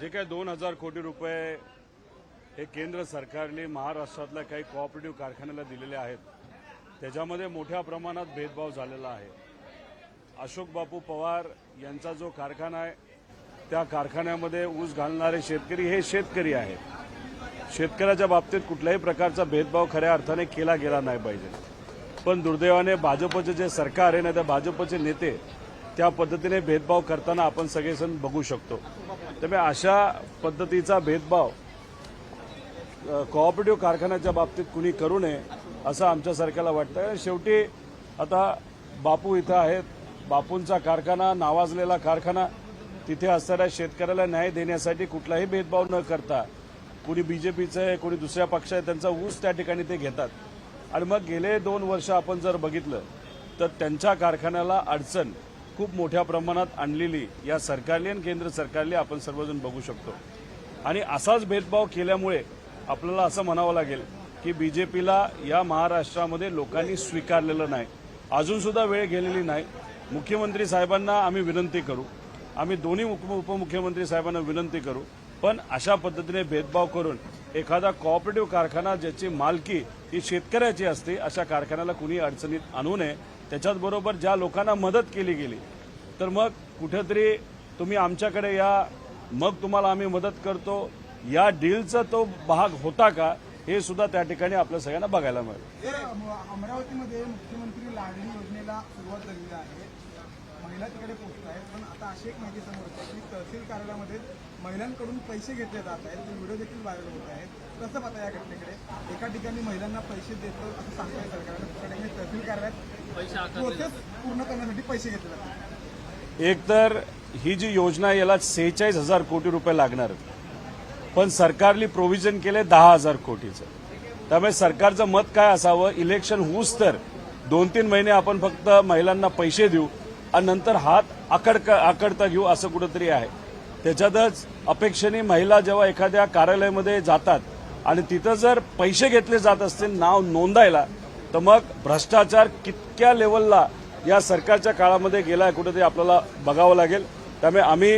जे काही दोन हजार कोटी रुपये हे केंद्र सरकारने महाराष्ट्रातल्या काही कोऑपरेटिव्ह कारखान्याला दिलेले आहेत त्याच्यामध्ये मोठ्या प्रमाणात भेदभाव झालेला आहे. अशोक बापू पवार यांचा जो कारखाना आहे त्या कारखान्यामध्ये ऊस घालणारे शेतकरी हे शेतकरी आहेत. शेतकऱ्याच्या बाबतीत कुठल्याही प्रकारचा भेदभाव खऱ्या अर्थाने केला गेला नाही पाहिजे. पण दुर्दैवाने भाजपचे जे सरकार आहे ना त्या भाजपचे नेते त्या पद्धतीने भेदभाव करताना आपण सगळेजण बघू शकतो. त्यामुळे अशा पद्धतीचा भेदभाव कोऑपरेटिव्ह कारखान्याच्या बाबतीत कुणी करू नये असं आमच्या सरकारला वाटतं आणि शेवटी आता बापू इथं आहेत. बापूंचा कारखाना नावाजलेला कारखाना तिथे असणाऱ्या शेतकऱ्याला न्याय देण्यासाठी कुठलाही भेदभाव न करता कुणी बीजेपीचं आहे कुणी दुसऱ्या पक्ष आहे त्यांचा ऊस त्या ठिकाणी ते घेतात. आणि मग गेले दोन वर्ष आपण जर बघितलं तर त्यांच्या कारखान्याला अडचण खूप मोठ्या प्रमाणात आणलेली या सरकारने आणि केंद्र सरकारने आपण सर्वजण बघू शकतो. आणि असाच भेदभाव केल्यामुळे आपल्याला असं म्हणावं लागेल की बीजेपीला या महाराष्ट्रामध्ये लोकांनी स्वीकारलेलं नाही. अजून सुद्धा वेळ गेलेली नाही. मुख्यमंत्री साहेबांना आम्ही विनंती करू. आम्ही दोन्ही उपमुख्यमंत्री साहेबांना विनंती करू. पण अशा पद्धतीने भेदभाव करून एखादा कोऑपरेटिव्ह कारखाना ज्याची मालकी ही शेतकऱ्याची असते अशा कारखान्याला कुणी अडचणीत आणू नये. त्याच्याचबरोबर ज्या लोकांना मदत केली गेली तर मग कुठेतरी तुम्ही आमच्याकडे या मग तुम्हाला आम्ही मदत करतो. या डीलचा तो भाग होता का हे सुद्धा त्या ठिकाणी आपल्या सगळ्यांना बघायला मिळेल. अमरावतीमध्ये मुख्यमंत्री लाडली योजनेला सुरुवात झालेली आहे. महिला तिकडे पोहोचत आहेत. पण आता अशी एक माहिती समोर येते की तहसील कार्यालयामध्ये महिलांकडून पैसे घेतले जात आहेत. ते व्हिडिओ देखील व्हायरल होत आहेत. कसं पाहता या घटनेकडे? एका ठिकाणी महिलांना पैसे देतो असं सांगताय सरकारने दुसऱ्या ठिकाणी तहसील कार्यालयात प्रोसेस पूर्ण करण्यासाठी पैसे घेतले जातात. एक तर ही जी योजना आहे, याला सेहेचाळीस हजार कोटी रुपये लागणार. पण सरकारने प्रोव्हिजन केले दहा हजार कोटीचं. त्यामुळे सरकारचं मत काय असावं? इलेक्शन होऊच तर दोन तीन महिने आपण फक्त महिलांना पैसे देऊ. आणि नंतर हात आकड आकडता घेऊ असं कुठंतरी आहे. त्याच्यातच अपेक्षेने महिला जेव्हा एखाद्या कार्यालयामध्ये जातात आणि तिथं जर पैसे घेतले जात असतील नाव नोंदायला तर मग भ्रष्टाचार कितक्या लेवलला या सरकारच्या काळामध्ये गेला आहे कुठेतरी आपल्याला बघावं लागेल. त्यामुळे आम्ही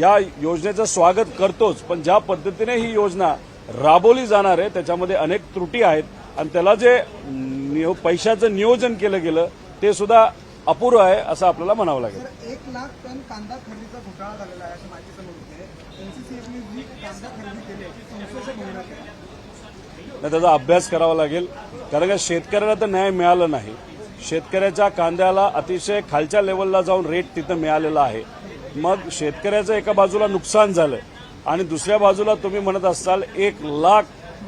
या योजनेचं स्वागत करतोच पण ज्या पद्धतीने ही योजना राबवली जाणार आहे त्याच्यामध्ये अनेक त्रुटी आहेत. आणि त्याला जे पैशाचं नियोजन केलं गेलं ते सुद्धा अपुरं आहे असं आपल्याला म्हणावं लागेल. एक लाख टन कांदा खरेदीचा घोटाळा झालेला आहे अशी माहिती समोर एनसीसीएफने जी कांदा खरेदी केली आहे. त्याचा अभ्यास करावा लागेल. कारण का शेतकऱ्याला तर न्याय मिळाला नाही. शेतकऱ्याच्या कांद्याला अतिशय खालच्या लेवलला जाऊन रेट तिथं मिळालेला आहे. मग शेतकऱ्याचं एका बाजूला नुकसान झालं आणि दुसऱ्या बाजूला तुम्ही म्हणत असाल एक लाख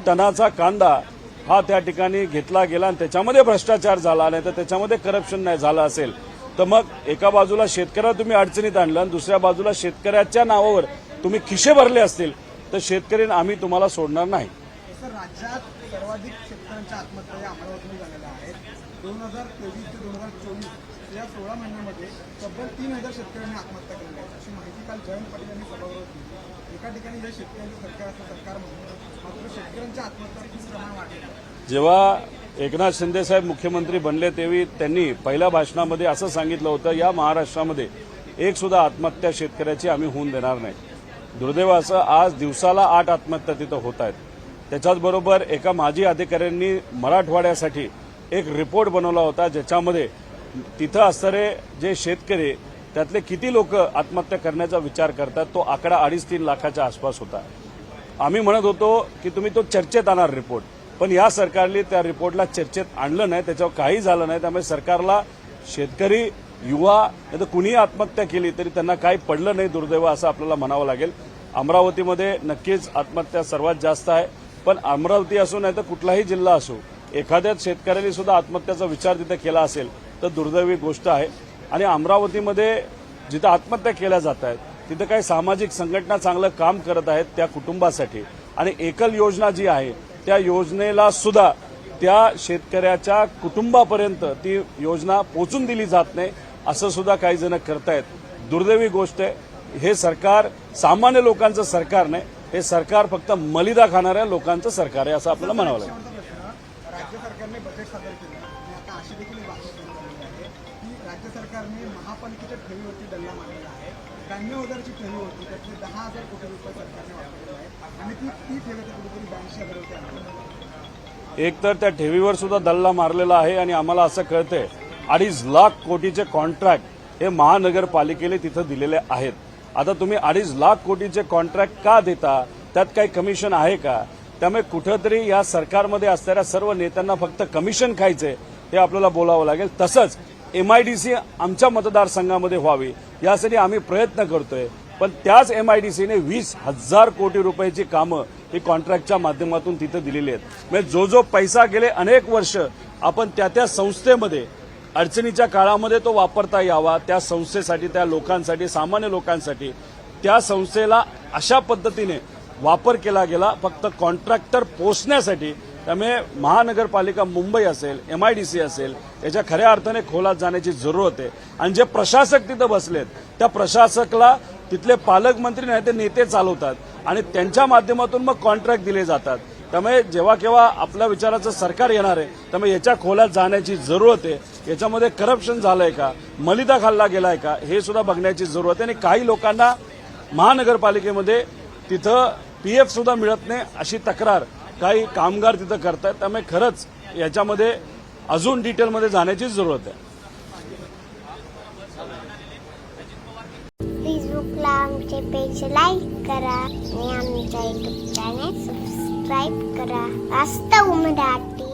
टनाचा कांदा हा त्या ठिकाणी घेतला गेला आणि त्याच्यामध्ये भ्रष्टाचार झाला नाही तर त्याच्यामध्ये करप्शन नाही झालं असेल. तर मग एका बाजूला शेतकऱ्याला तुम्ही अडचणीत आणलं आणि दुसऱ्या बाजूला शेतकऱ्याच्या नावावर तुम्ही खिशे भरले असतील तर शेतकरी आम्ही तुम्हाला सोडणार नाही. राज्यात सर्वाधिक शेतकऱ्यांच्या आत्महत्या या झालेल्या आहेत. दोन हजार तेवीस ते दोन हजार चोवीस या सोळा महिन्यामध्ये तब्बल तीन हजार शेतकऱ्यांनी आत्महत्या केलेल्या आहेत अशी माहिती काल जयंत पाटील यांनी सभागृहात दिली. एका ठिकाणी शेतकऱ्यांचं सरकार सरकार म्हणून मात्र शेतकऱ्यांच्या आत्महत्याचं प्रमाण जेव्हा एकनाथ शिंदे साहेब मुख्यमंत्री बनले तेव्हा त्यांनी पहिल्या भाषणामध्ये असं सांगितलं होतं या महाराष्ट्रामध्ये एक सुद्धा आत्महत्या शेतकऱ्याची आम्ही होऊन देणार नाही. दुर्दैव असं आज दिवसाला आठ आत्महत्या तिथं होत आहेत. त्याच्याचबरोबर एका माजी अधिकाऱ्यांनी मराठवाड्यासाठी एक रिपोर्ट बनवला होता ज्याच्यामध्ये तिथं असणारे जे शेतकरी त्यातले किती लोक आत्महत्या करण्याचा विचार करतात तो आकडा अडीच तीन लाखाच्या आसपास होता. आम्ही म्हणत होतो की तुम्ही तो चर्चेत आणणार रिपोर्ट पण या सरकारने त्या रिपोर्टला चर्चेत आणलं नाही त्याच्यावर काही झालं नाही. त्यामुळे सरकारला शेतकरी युवा नाही तर कुणीही आत्महत्या केली तरी त्यांना काही पडलं नाही दुर्दैव असं आपल्याला म्हणावं लागेल. अमरावतीमध्ये नक्कीच आत्महत्या सर्वात जास्त आहे. पण अमरावती असो नाही तर कुठलाही जिल्हा असो एखाद्या शेतकऱ्याने सुद्धा आत्महत्याचा विचार तिथे केला असेल तर दुर्दैवी गोष्ट आहे. आणि अमरावतीमध्ये जिथं आत्महत्या केल्या जात आहेत तिथं काही सामाजिक संघटना चांगलं काम करत आहेत त्या कुटुंबासाठी. आणि एकल योजना जी आहे त्या योजनेला सुद्धा त्या शेतकऱ्याच्या कुटुंबापर्यंत ती योजना पोचून दिली जात नाही असं सुद्धा काही जण करतायत. दुर्दैवी गोष्ट आहे हे सरकार सामान्य लोकांचं सरकार नाही हे सरकार फक्त मलिदा खाणाऱ्या लोकांचं सरकार आहे असं आपल्याला म्हणावं लागेल. सरकारने महापालिकेच्या ठेवीवरती दल्ला मारलेला आहे. ब्याण्णव हजारची ठेवी होती त्यातले दहा हजार कोटी रुपये सरकारने वापरलेले आहेत. आणि ती ती ठेवी आता कुठेतरी ब्याऐंशी हजारावरती आणली एक तर त्या ठेवीवर सुद्धा दल्ला मारलेला आहे आणि आम्हाला असं कळतंय अडीच लाख कोटीचे कॉन्ट्रॅक्ट हे महानगरपालिकेने तिथं दिलेले आहेत. आता तुम्ही अडीच लाख कोटीचे कॉन्ट्रॅक्ट का देता? त्यात काही कमिशन आहे का? त्यामुळे कुठंतरी या सरकारमध्ये असणाऱ्या सर्व नेत्यांना फक्त कमिशन खायचे हे आपल्याला बोलावं लागेल. तसंच एमआयडीसी आमच्या मतदारसंघामध्ये व्हावी यासाठी आम्ही प्रयत्न करतोय. पण त्याच एमआयडीसीने वीस हजार कोटी रुपयाची कामं ही कॉन्ट्रॅक्टच्या माध्यमातून तिथं दिलेली आहेत. म्हणजे जो जो पैसा गेले अनेक वर्ष आपण त्या त्या संस्थेमध्ये अडचणीच्या काळामध्ये तो वापरता यावा त्या संस्थेसाठी त्या लोकांसाठी सामान्य लोकांसाठी त्या संस्थेला अशा पद्धतीने वापर केला गेला फक्त कॉन्ट्रॅक्टर पोचण्यासाठी त्यामुळे महानगरपालिका मुंबई असेल एमआयडीसी असेल याच्या खऱ्या अर्थाने खोलात जाण्याची जरूरत आहे. आणि जे प्रशासक तिथं बसलेत त्या प्रशासकला तिथले पालकमंत्री नाही ते नेते चालवतात आणि त्यांच्या माध्यमातून मग कॉन्ट्रॅक्ट दिले जातात. त्यामुळे जेव्हा केव्हा आपल्या विचाराचं सरकार येणार आहे त्यामुळे याच्या खोलात जाण्याची जरूरत आहे. याच्यामध्ये करप्शन झालंय का? मलिदा खाल्ला गेलाय का? हे सुद्धा बघण्याची जरूरत आहे. आणि काही लोकांना महानगरपालिकेमध्ये तिथं पी एफ सुद्धा मिळत नाही अशी तक्रार काही कामगार तिथं करतात त्यामुळे खरंच याच्यामध्ये अजून डिटेलमध्ये जाण्याची जरूरत आहे. फेसबुकला आमचे पेज लाईक करा आणि आमच्या युट्यूब चॅनेल सबस्क्राईब करा. वास्तव मराठी